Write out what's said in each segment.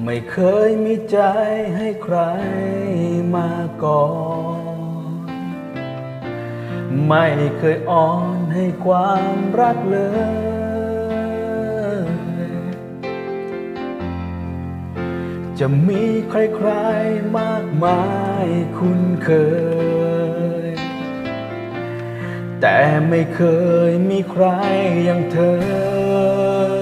ไม่เคยมีใจให้ใครมาก่อน ไม่เคยอ่อนให้ความรักเลย จะมีใครๆมากมายคุ้นเคย แต่ไม่เคยมีใครอย่างเธอ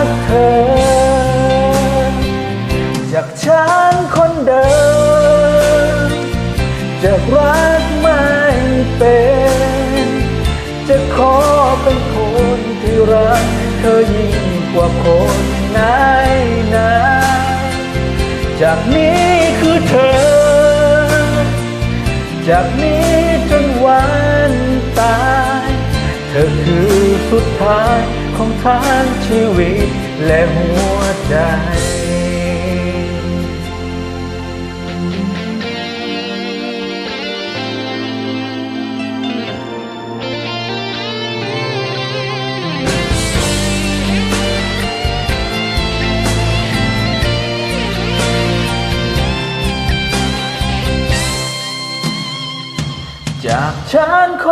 ก ฉันคนเดิมจะรักไม่เป็น จะขอเป็นคนที่รัก เธอยิ่งกว่าคนไหนไหนๆจากนี้คือเธอ จากนี้จนวันตาย เธอคือสุดท้ายของทางชีวิตและหัวใจ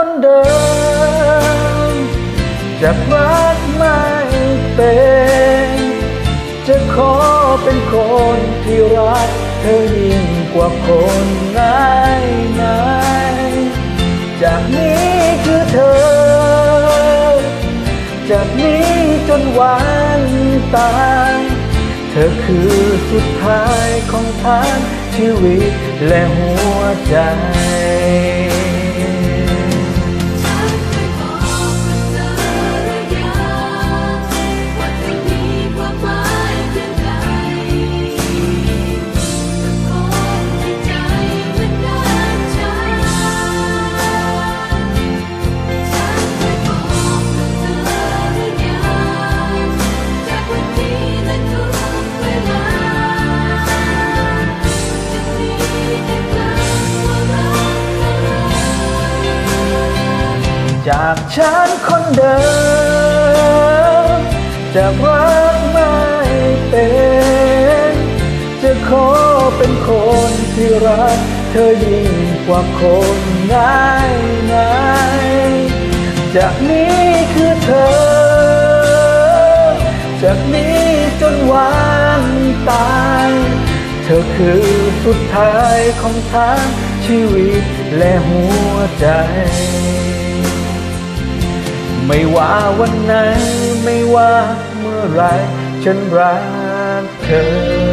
คนเดิม จะรักไม่เป็น จะขอเป็นคนที่รักเธอยิ่งกว่าคนไหนไหนจากนี้คือเธอ จากนี้จนวันตายเธอคือสุดท้ายของทางชีวิตและหัวใจ จากฉันคนเดิม จะรักไม่เป็น จะขอเป็นคนที่รัก เธอยิ่งกว่าคนไหนไหนจากนี้คือเธอ จากนี้จนวันตาย เธอคือสุดท้ายของทางชีวิตและหัวใจ ไม่ว่าวันไหน ไม่ว่าเมื่อไร ฉันรักเธอ